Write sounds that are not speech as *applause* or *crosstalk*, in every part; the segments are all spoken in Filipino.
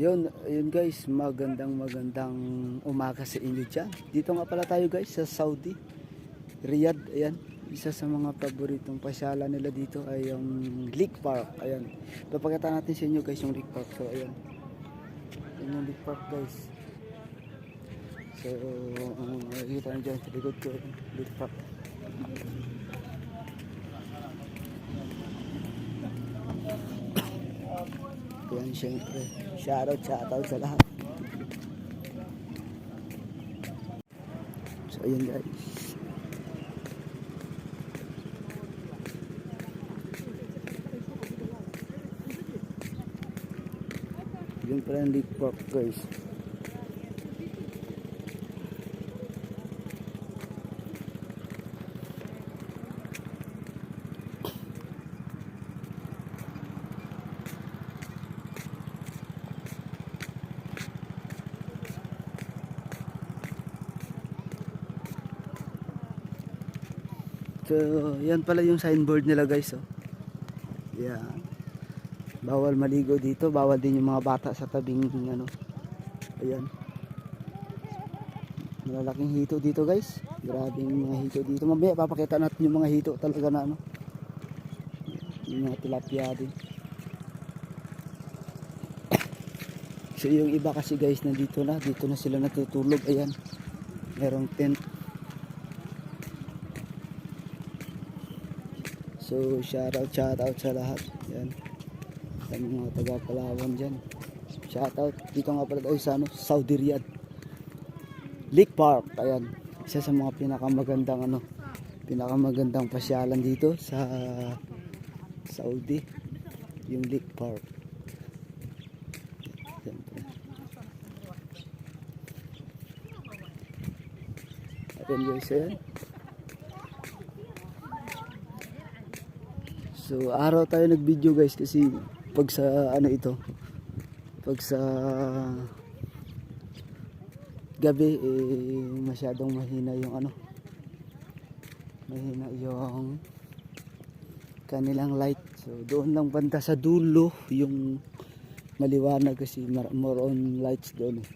Yun, yun guys, magandang magandang umaga sa inyo dyan. Dito nga pala tayo guys sa Saudi, Riyadh, ayan. Isa sa mga paboritong pasyalan nila dito ay yung Lake Park, ayan. Papakita natin sa inyo guys yung Lake Park, so ayan. Yan yung Lake Park guys. So, ang makikita nyo dyan sa likod ko, Lake Park. Yan syempre. Shoutout, shoutout sa lahat. So ayun guys. Yun pala yung Lake Park guys. So, yan pala yung signboard nila guys. Oh. Yan. Bawal maligo dito. Bawal din yung mga bata sa tabing ano. Ayan. Malalaking hito dito guys. Grabe yung mga hito dito. Mamaya papakita natin yung mga hito talaga na ano. Yung mga tilapia din. So yung iba kasi guys nandito na. Dito na sila natutulog. Ayan. Merong tent. So, shoutout, shoutout sa lahat. Yan. Sa mga taga Palawan dyan. Shoutout. Dito nga pala sa ano, Saudi Riyadh. Lake Park. Ayan. Isa sa mga pinakamagandang ano, pinakamagandang pasyalan dito sa Saudi. Yung Lake Park. Siyempre. Guys, ayan. So araw tayo nag-video guys kasi pag sa ano ito pag sa gabi eh masyadong mahina yung ano mahina yung kanilang light. So doon lang banda sa dulo yung maliwanag kasi more on lights doon eh.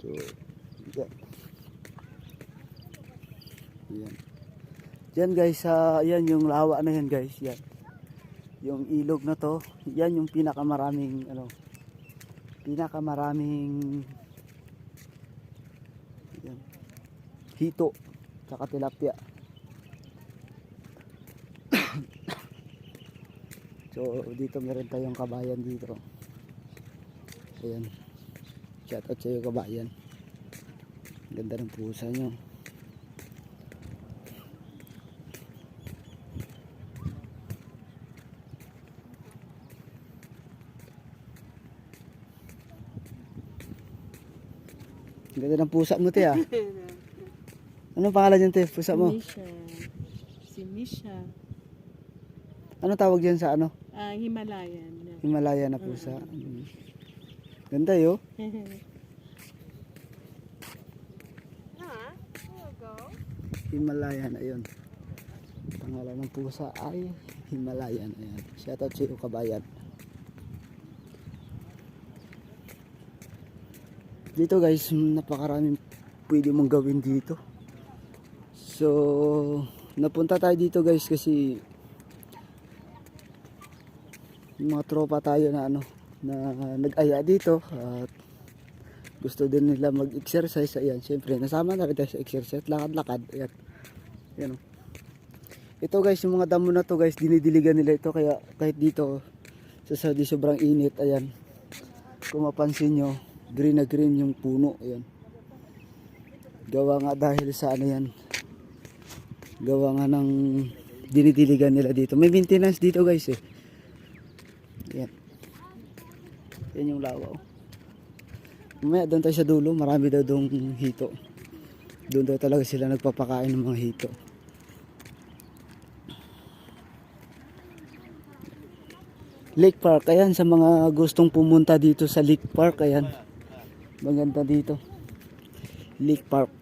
so yan yan yan guys, sa yan yung lawa na yan guys, yan. Yung ilog na to, yan yung pinakamaraming ano, pinakamaraming yan, hito tsaka tilapia. *coughs* so dito meron tayong kabayan dito. Ayan. Shout out sa kabayan. Ganda ng pusa nyo. Ganda ng pusa mo, te, ah. Anong pangalan niyan, te? Pusa mo? Misha. Si Misha. Ano tawag diyan sa ano? Ah, Himalayan. Himalaya na pusa. Mm. Ganda, yo. Himalayan, ayun. Pangalan ng pusa ay Himalayan. Ayan. Shoutout sa iyo, kabayan. Dito guys, napakaraming pwede mong gawin dito. So, napunta tayo dito guys kasi mga tropa tayo na ano na nag-aya dito at gusto din nila mag-exercise. Ayan syempre nasama na rin tayo sa exercise. Lakad-lakad ayan. Ayan oh. ito guys yung mga damo na to guys dinidiligan nila ito. Kaya kahit dito sa Saudi sobrang init. Ayan. Kung mapansin nyo green na green yung puno ayan gawa nga dahil sa ano yan gawa nga ng dinidiligan nila dito may maintenance dito guys eh yan. Yan yung lawa. oh. Mamaya doon tayo sa dulo. Marami daw doong hito. Doon daw talaga sila nagpapakain ng mga hito. Lake Park. Ayan sa mga gustong pumunta dito sa Lake Park. Ayan. Maganda dito. Lake Park.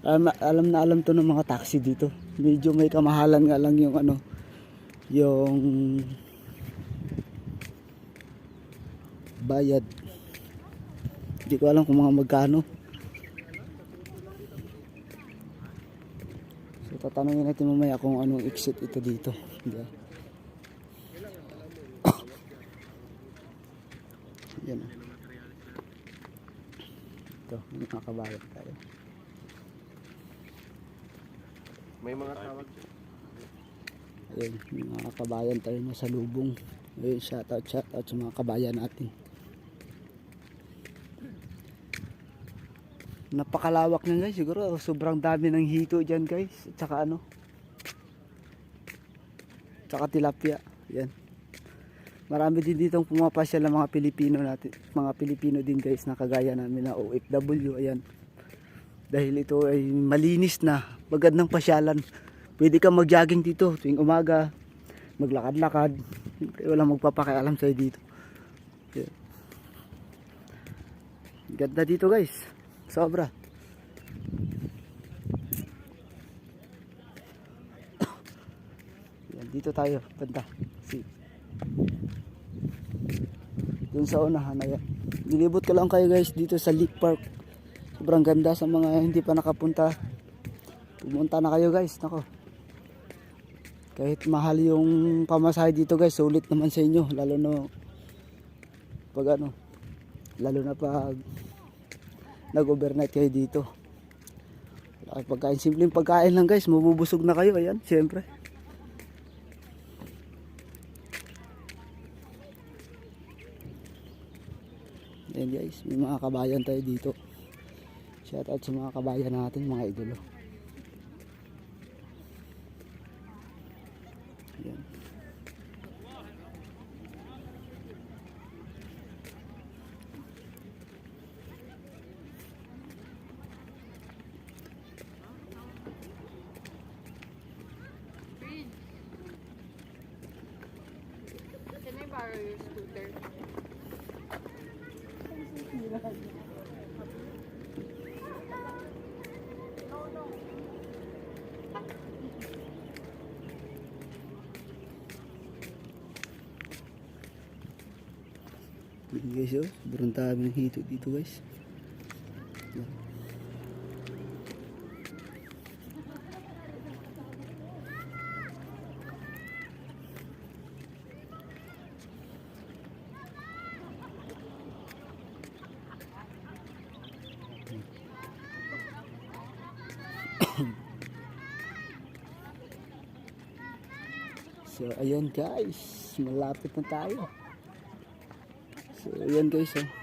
Alam, alam na alam to ng mga taxi dito. Medyo may kamahalan nga lang yung ano yung bayad. Hindi ko alam kung mga magkano. So tatanungin natin mamaya kung anong exit ito dito. Hindi. *coughs* Yan. ah. Ito, may mga kabayan tayo. May mga tawag. Ayun, mga kabayan tayo na sa lubong. Ayun, shoutout, shoutout sa mga kabayan natin. Napakalawak na guys, siguro sobrang dami ng hito dyan guys. At saka ano, tsaka tilapia. Yan. Marami din ditong pumapasyal ng mga Pilipino natin, mga Pilipino din guys na kagaya namin na OFW. Ayan. Dahil ito ay malinis na, magad ng pasyalan. Pwede kang mag-jogging dito tuwing umaga, maglakad-lakad. Siyempre, walang magpapakialam sa'yo dito. Yan. Ganda dito guys. Sobra. *coughs* Dito tayo, banda. See. Dun sa unahan na yan. Nilibot ko lang kayo guys dito sa Lake Park. Sobrang ganda sa mga hindi pa nakapunta. Pumunta na kayo guys. Nako. Kahit mahal yung pamasahe dito guys, sulit naman sa inyo. Lalo na pag ano, lalo na pag nag-overnight kayo dito. Pagkain, simpleng pagkain lang guys, mabubusog na kayo. Ayan, syempre. Ayan guys, may mga kabayan tayo dito. Shout out sa mga kabayan natin, mga idolo. Ayan guys, oh, sobrang dami ng hito dito guys. *coughs* So, ayan guys, malapit na tayo. So, ayan guys, oh. Ayan.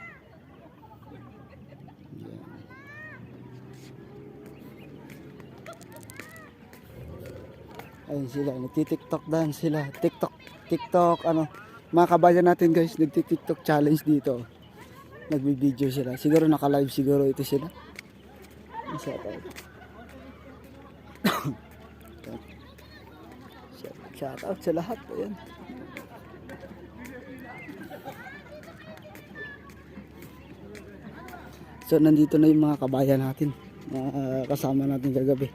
Ayun sila, nagtitiktok dance sila. TikTok, TikTok, ano. Mga kabayan natin guys, nagtitiktok challenge dito. Nagbibideo sila. Siguro naka-live siguro ito sila. Isa tayo. *coughs* Shout out sa lahat. Ayan. So nandito na yung mga kabayan natin na ah, kasama natin kagabi.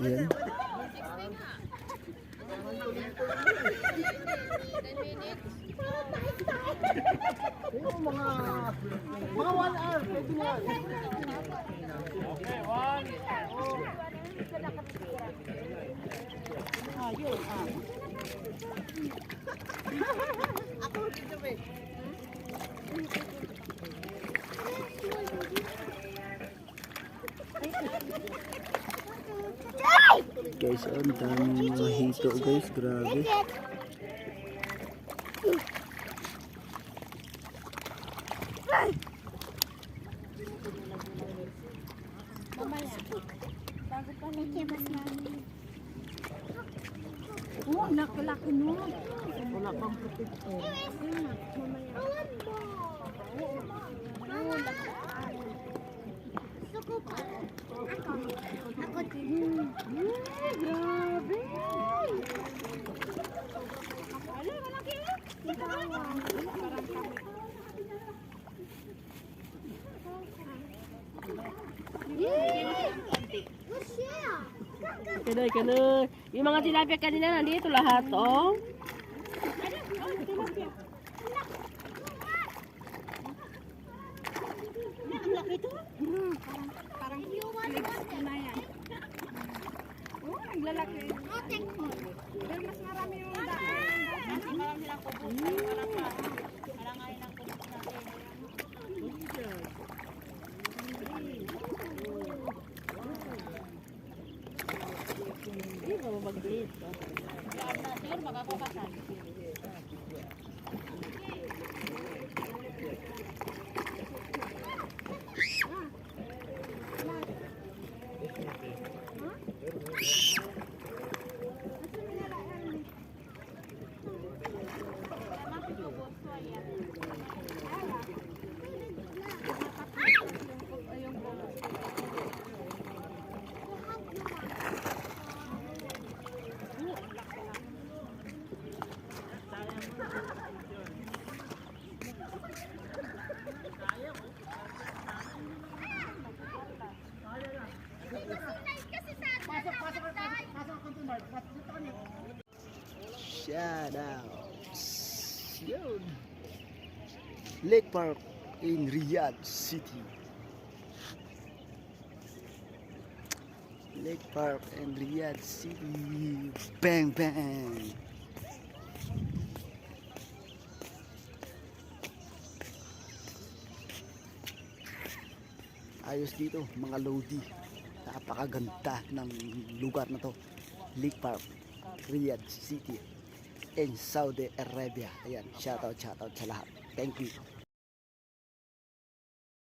Ayan. Guys, oh, ang daming mga hito guys, grabe. Oh, nakalaki mo. Wala protector. Suko pa. Ako. Ako din. Grabe. Ala, malaki yun. Parang kami. Kanoy, kanoy. Yung mga tilapia kanina nandito lahat, oh. Parang na yan. Oh, ang lalaki. Pero mas marami yung dati. Mas marami lang po. Hindi ba mabagdit? Shout out. Yun. Lake Park in Riyadh City. Lake Park in Riyadh City. Bang bang. Ayos dito, mga lodi. Napakaganda ng lugar na to. Lake Park, Riyadh City in Saudi Arabia. Ayan, shoutout, shoutout sa lahat. Thank you.